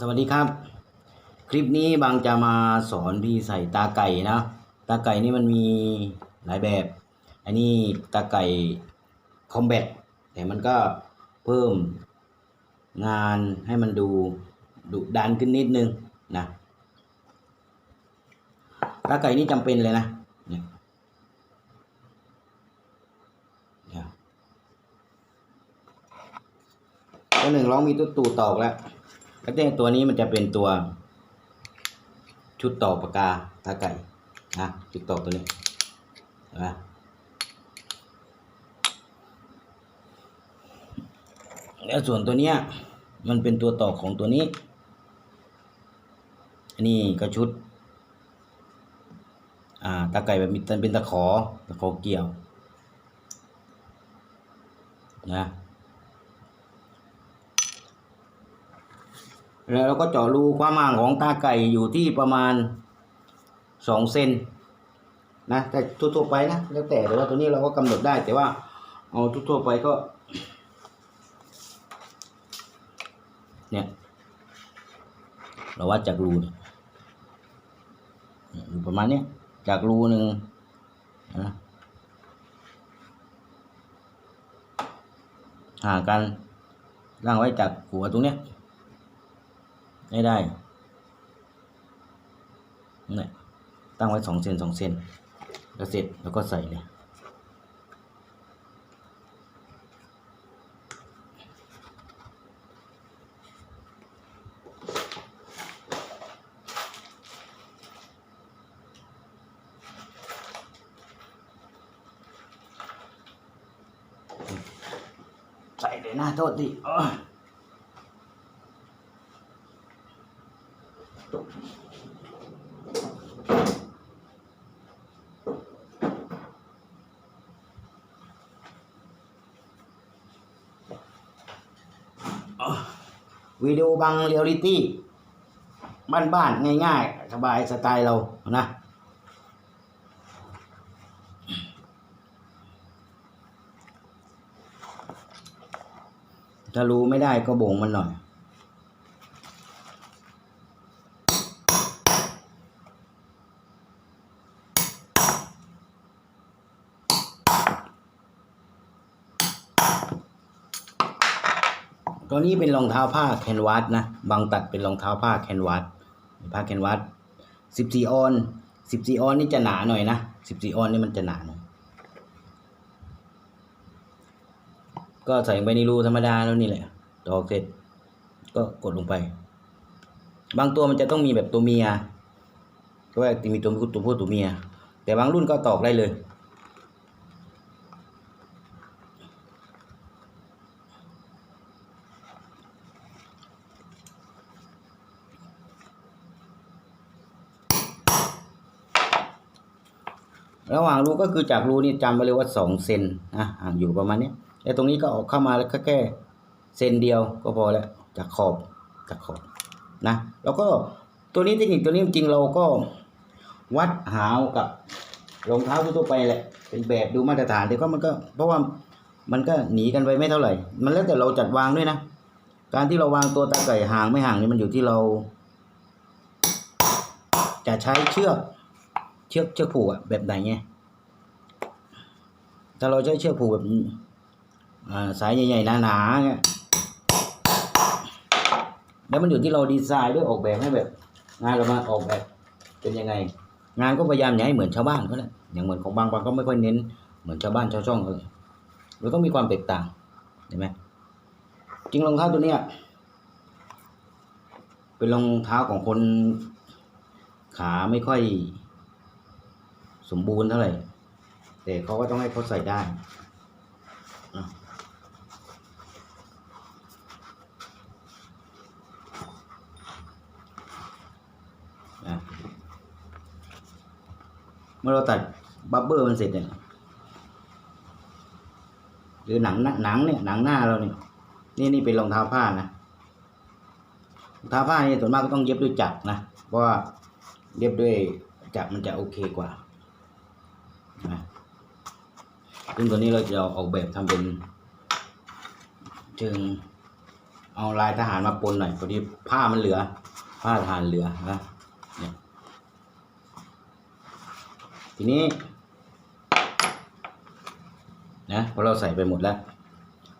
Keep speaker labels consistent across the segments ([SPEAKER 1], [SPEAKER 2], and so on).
[SPEAKER 1] สวัสดีครับ คลิปนี้บางจะมาสอนพี่ใส่ตาไก่นะ ตาไก่นี่มันมีหลายแบบ อันนี้ตาไก่คอมแบทแต่มันก็เพิ่มงานให้มันดูดุดันขึ้นนิดนึงนะตาไก่นี่จำเป็นเลยนะตัวหนึ่งร้องมีตัวตูดตอกแล้ว แล้วก็ตัวนี้มันจะเป็นตัว ชุดต่อปากกาตาไก่นะชุดต่อตัวนี้นไหมแล้วส่วนตัวเนี้ยมันเป็นตัวต่อของตัวนี้ อันนี้ก็ชุด อ่าตาไก่แบบมีเป็นตะขอตะขอเกี่ยว นะ แล้วเราก็เจาะรูความห่างของตาไก่อยู่ที่ประมาณสองเซนนะแต่ทั่วๆไปนะแล้วแต่แต่ว่าตัวนี้เราก็กำหนดได้ แต่ว่าเอาทั่วๆไปก็ เนี่ยเราวัดจากรูเนี่ยอยู่ประมาณเนี้ยจากรูหนึ่งนะห่างกันร่างไว้จากหัวตรงเนี้ย ไม่ได้เนี่ยตั้งไว้สองเซนสองเซนแล้วเสร็จแล้วก็ใส่เลยใส่เลยนะโทษที วิดีโอบางเรียลลิตี้บ้านๆง่ายๆ สบายสไตล์เรานะถ้ารู้ไม่ได้ก็บ่งมันหน่อย ตัวนี้เป็นรองเท้าผ้าแคนวาสนะ บางตัดเป็นรองเท้าผ้าแคนวาสผ้าแคนวาสสิบสี่ออนสิบสี่ออนนี่จะหนาหน่อยนะสิบสี่ออนนี่มันจะหนาหน่อย ก็ใส่ไปในรูธรรมดาแล้วนี่แหละตอกเสร็จ ก็กดลงไป บางตัวมันจะต้องมีแบบตัวเมียก็ว่าจะมีตัวผู้ตัวผู้ตัวเมีย แต่บางรุ่นก็ตอกได้เลย ระหว่างรูก็คือจากรูนี่จำไว้เลยว่าสองเซนนะห่างอยู่ประมาณนี้แล้วตรงนี้ก็ออกเข้ามาแล้วแค่เซนเดียวก็พอแล้วจากขอบจากขอบนะแล้วก็ตัวนี้เทคนิคตัวนี้จริงเราก็วัดหาวกับรองเท้าทั่วไปแหละเป็นแบบดูมาตรฐานแต่ก็มันก็เพราะว่ามันก็หนีกันไปไม่เท่าไหร่ มันแล้วแต่เราจัดวางด้วยนะ การที่เราวางตัวตาไก่ห่างไม่ห่างนี่มันอยู่ที่เรา จะใช้เชือก เชือกเชือกผูกอะแบบไหนไงถ้าเราใช้เชือกผูกแบบสายใหญ่ๆหนาๆเงี้ยแล้วมันอยู่ที่เราดีไซน์ด้วยออกแบบให้แบบ งานเรามาออกแบบเป็นยังไง งานก็พยายามอย่าให้เหมือนชาวบ้านเขาแหละอย่างเหมือนของบางบางก็ไม่ค่อยเน้นเหมือนชาวบ้านชาวช่องเขาเลยเราต้องมีความแตกต่างเห็นไหมจริงรองเท้าตัวเนี้ยเป็นรองเท้าของคนขาไม่ค่อย สมบูรณ์เท่าไหร่ แต่เขาก็ต้องให้เขาใส่ได้เมื่อเราตัดบับเบอร์มันเสร็จเนี่ยหรือหนังหนังเนี่ยหนังหน้าเราเนี่ยนี่นี่เป็นรองเท้าผ้านะรองเท้าผ้านี่ส่วนมากก็ต้องเย็บด้วยจักรนะเพราะว่าเย็บด้วยจักรมันจะโอเคกว่า ซึ่งตัวนี้เราจะออกแบบทำเป็นเชิงเอาลายทหารมาปนหน่อยพอดีผ้ามันเหลือ ผ้าทหารเหลือนะเนี่ยทีนี้นะพอเราใส่ไปหมดแล้ว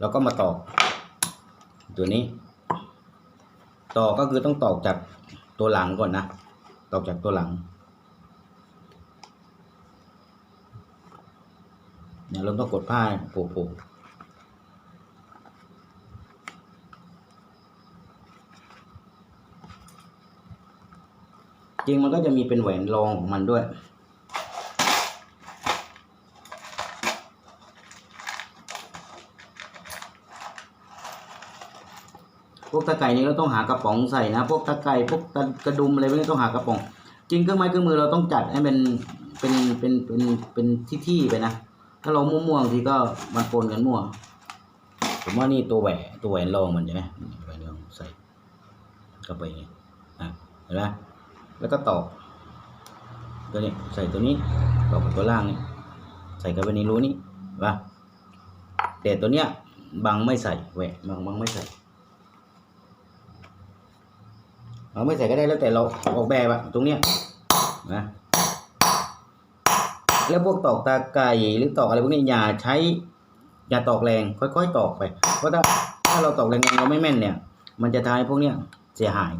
[SPEAKER 1] เราก็มาตอกตัวนี้ ตอกก็คือต้องตอกจากตัวหลังก่อนนะ ตอกจากตัวหลัง เราต้องกดผ้าโผล่ๆจริงมันก็จะมีเป็นแหวนรองของมันด้วย พวกตะไก่นี้เราต้องหากระป๋องใส่นะ พวกตะไก่พวกตะกระดุมอะไรพวกนี้ต้องหากระป๋อง จริงเครื่องไม้เครื่องมือเราต้องจัดให้เป็นเป็นเป็นเป็นเป็นที่ที่ๆไปนะ ถ้าเรามั่วๆบางทีก็มันปนกันมั่ว ผมว่านี่ตัวแหวนตัวแหวนรองมันใช่ไหมแหวนรองใส่เข้าไปอย่างนี้นะเห็นไหมแล้วก็ตอกตัวนี้ใส่ตัวนี้ตอกกับตัวล่างนี่ใส่กับไปในรูนี้เห็นปะแต่ตัวเนี้ยบางไม่ใส่แหวนบางบางไม่ใส่เราไม่ใส่ก็ได้แล้วแต่เราออกแบบอะตรงเนี้ยนะ แล้วพวกตอกตาไก่หรือตอกอะไรพวกนี้อย่าใช้ อย่าตอกแรง ค่อยๆตอกไป เพราะถ้าถ้าเราตอกแรงๆเราไม่แม่นเนี่ย มันจะทำให้พวกเนี้ยเสียหาย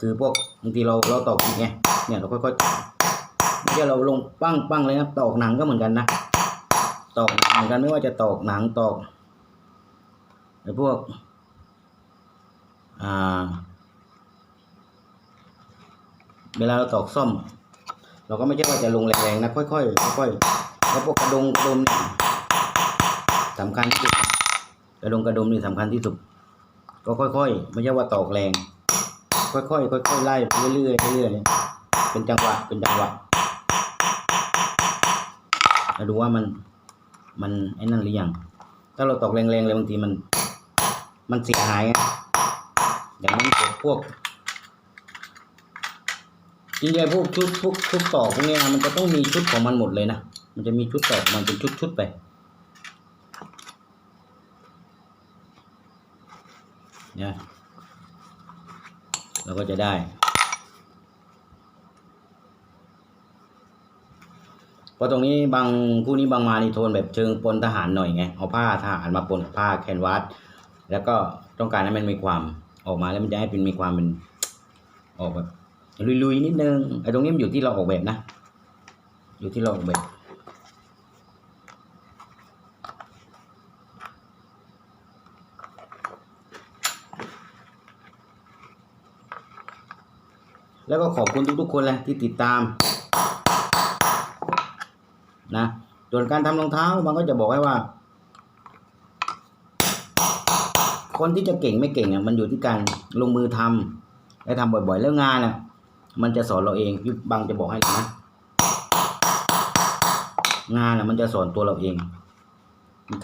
[SPEAKER 1] คือพวกบางทีเราเราตอกผิดไงเนี่ยเราค่อยๆตอกไม่ใช่เราลงปั้งปั้งเลยนะตอกหนังก็เหมือนกันนะตอกหนังเหมือนกันไม่ว่าจะตอกหนังตอกไอ้พวกอ่าเวลาเราตอกซ่อม เราก็ไม่ใช่ว่าจะลงแรงๆนะค่อยๆค่อยๆแล้วพวกกระดงกระดมนี่สำคัญที่สุดกระดงกระดมนี่สำคัญที่สุด ก็ค่อยๆไม่ใช่ว่าตอกแรง ค่อยๆค่อยๆไล่ไปเรื่อยๆเรื่อยๆเป็นจังหวะเป็นจังหวะแล้วดูว่ามันมันไอ้นั่นหรือยังถ้าเราตอกแรงๆเลยบางทีมัน มันเสียหายอย่างนั้นพวก จริงๆพวกชุดพวกชุดต่อพวกนี้นะมันจะต้องมีชุดของมันหมดเลยนะ มันจะมีชุดต่อมันเป็นชุดๆไป เนี่ยเราก็จะได้ เพราะตรงนี้บางคู่นี้บางมานี่โทนแบบเชิงปนทหารหน่อยไง เอาผ้าทหารมาปนกับผ้าแคนวาสแล้วก็ต้องการให้มันมีความออกมาแล้วมันจะให้เป็นมีความเป็นออกแบบ ลุยๆนิดนึงไอ้ตรงนี้มันอยู่ที่เราออกแบบนะ อยู่ที่เราออกแบบแล้วก็ขอบคุณทุกๆคนเลยที่ติดตามนะส่วนการทำรองเท้ามันก็จะบอกให้ว่า คนที่จะเก่งไม่เก่งอะมันอยู่ที่การลงมือทำและทำบ่อยๆแล้วงานอะ มันจะสอนเราเองพี่บังจะบอกให้เลยนะงานอะมันจะสอนตัวเราเอง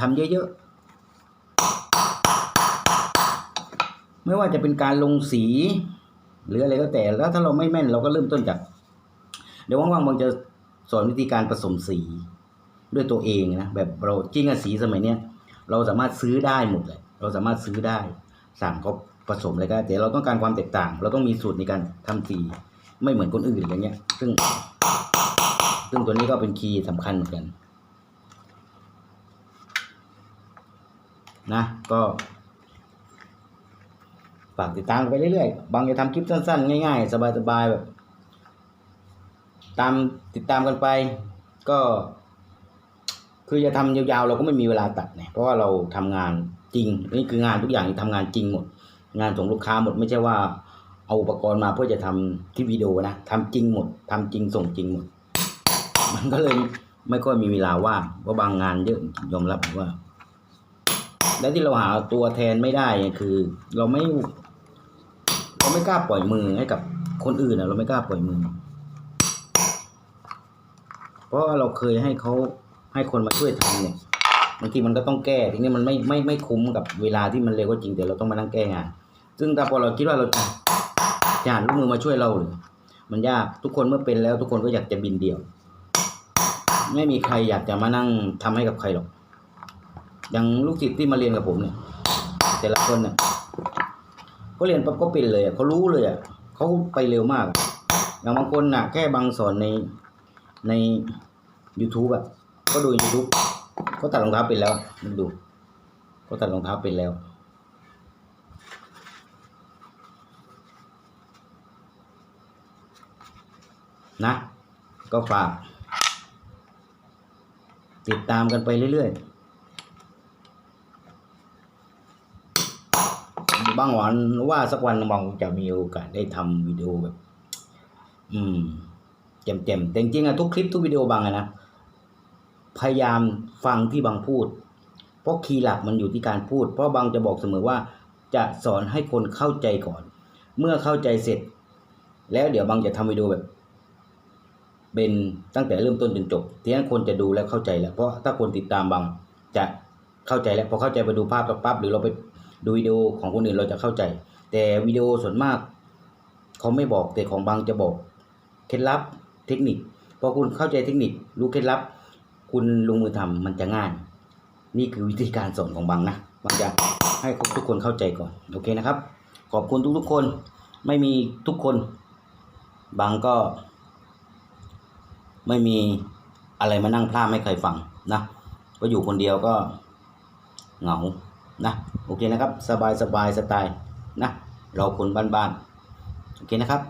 [SPEAKER 1] ทำเยอะๆ ไม่ว่าจะเป็นการลงสี หรืออะไรก็แต่แล้วถ้าเราไม่แม่นเราก็เริ่มต้นจาก เดี๋ยวว่างๆบางจะสอนวิธีการผสมสีด้วยตัวเองนะแบบเราจริงอะสีสมัยเนี้ยเราสามารถซื้อได้หมดเลย เราสามารถซื้อได้สั่งเขาผสมอะไรก็ได้แต่เราต้องการความแตกต่าง เราต้องมีสูตรในการทำสี ไม่เหมือนคนอื่นอย่างเงี้ย ซึ่ง ซึ่งตัวนี้ก็เป็นคีย์สำคัญเหมือนกันนะ ก็ฝากติดตามไปเรื่อยๆ บางจะทำคลิปสั้นๆ ง่ายๆ สบายๆแบบ ตามติดตามกันไป ก็ คือจะทำยาวๆ เราก็ไม่มีเวลาตัดเนี่ยเพราะว่าเราทำงานจริง นี่คืองานทุกอย่างที่ทำงานจริงหมด งานส่งลูกค้าหมดไม่ใช่ว่า เอาอุปกรณ์มาเพื่อจะทำคลิปวิดีโอนะทำจริงหมดทำจริงส่งจริงหมด มันก็เลยไม่ค่อยมีเวลาว่างเพราะบางงานเยอะยอมรับว่า และที่เราหาตัวแทนไม่ได้คือ เราไม่เราไม่กล้าปล่อยมือให้กับคนอื่นนะเราไม่กล้าปล่อยมือ เพราะเราเคยให้เขาให้คนมาช่วยทำเนี่ยบางทีมันก็ต้องแก้ทีนี้มันไม่ไม่ไม่คุ้มกับเวลาที่มันเร็วก็จริงแต่เราต้องมานั่งแก้งาน ซึ่งถ้าพอเราคิดว่าเรา จะจะหาลูกมือมาช่วยเราหรือมันยากทุกคนเมื่อเป็นแล้ว ทุกคนก็อยากจะบินเดี่ยว ไม่มีใครอยากจะมานั่งทำให้กับใครหรอกอย่างลูกศิษย์ที่มาเรียนกับผมเนี่ย แต่ละคนเนี่ยก็เรียนปั๊บก็เป็นเลยเขารู้เลยอะเขาไปเร็วมากอะอย่างบางคนน่ะ แค่บางสอนในใน YouTube อะก็ดู YouTube ก็ตัดรองเท้าเป็นแล้วมันดู ก็ตัดรองเท้าเป็นแล้ว นะ ก็ฝาก ติดตามกันไปเรื่อยๆ บางวันว่าสักวันบางจะมีโอกาสได้ทำวิดีโอแบบ อืมเจ็มๆแต่จริงๆอะทุกคลิปทุกวิดีโอบางอะนะพยายามฟังที่บางพูด เพราะคีย์หลักมันอยู่ที่การพูด เพราะบางจะบอกเสมอว่า จะสอนให้คนเข้าใจก่อน เมื่อเข้าใจเสร็จ แล้วเดี๋ยวบางจะทำวิดีโอแบบ เป็นตั้งแต่เริ่มต้นจนจบทีนั้นคนจะดูแล้วเข้าใจแล้ว เพราะถ้าคนติดตามบางจะเข้าใจแล้วพอเข้าใจไปดูภาพปั๊บหรือเราไปดูวิดีโอของคนอื่นเราจะเข้าใจ แต่วิดีโอส่วนมากเขาไม่บอกแต่ของบางจะบอกเคล็ดลับเทคนิคพอคุณเข้าใจเทคนิครู้เคล็ดลับ คุณลงมือทำมันจะง่าย นี่คือวิธีการสอนของบางนะบางจะให้ทุกคนเข้าใจก่อนโอเคนะครับ ขอบคุณทุกๆคนไม่มีทุกคนบางก็ ไม่มีอะไรมานั่งพลาดไม่เคยฟังนะก็อยู่คนเดียวก็เหงานะโอเคนะครับ สบายสบายสไตล์นะเราคนบ้านๆโอเคนะครับ